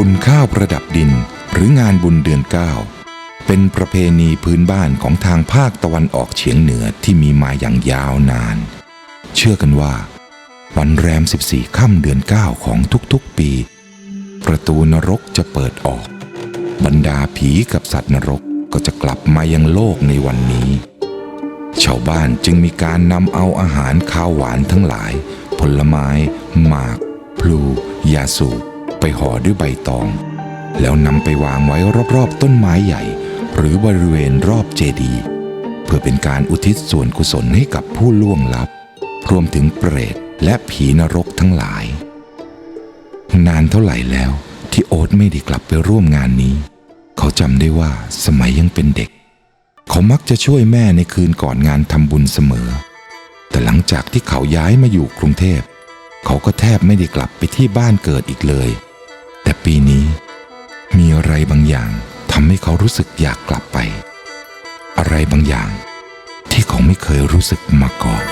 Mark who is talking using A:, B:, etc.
A: บุญข้าวประดับดินหรืองานบุญเดือนเก้าเป็นประเพณีพื้นบ้านของทางภาคตะวันออกเฉียงเหนือที่มีมาอย่างยาวนาน เชื่อกันว่า วันแรม 14 ค่ำเดือน 9 ของทุกๆปี ประตูนรกจะเปิดออก บรรดาผีกับสัตว์นรกก็จะกลับมายังโลกในวันนี้ ชาวบ้านจึงมีการนำเอาอาหารข้าวหวานทั้งหลาย ผลไม้ หมาก พลู ยาสูบ ไปห่อด้วยใบตอง แล้วนำไปวางไว้รอบๆต้นไม้ใหญ่ หรือบริเวณรอบเจดีย์เพื่อเป็นการอุทิศส่วนกุศลให้กับผู้ล่วงลับ รวมถึงเปรตและผีนรกทั้งหลาย นานเท่าไหร่แล้วที่โอ๊ตไม่ได้กลับไปร่วมงานนี้ เขาจำได้ว่าสมัยยังเป็นเด็ก เขามักจะช่วยแม่ในคืนก่อนงานทำบุญเสมอ แต่หลังจากที่เขาย้ายมาอยู่กรุงเทพ เขาก็แทบไม่ได้กลับไปที่บ้านเกิดอีกเลย แต่ปีนี้มีอะไรบางอย่างทำให้เขารู้สึกอยากกลับไป อะไรบางอย่างที่เขาไม่เคยรู้สึกมาก่อน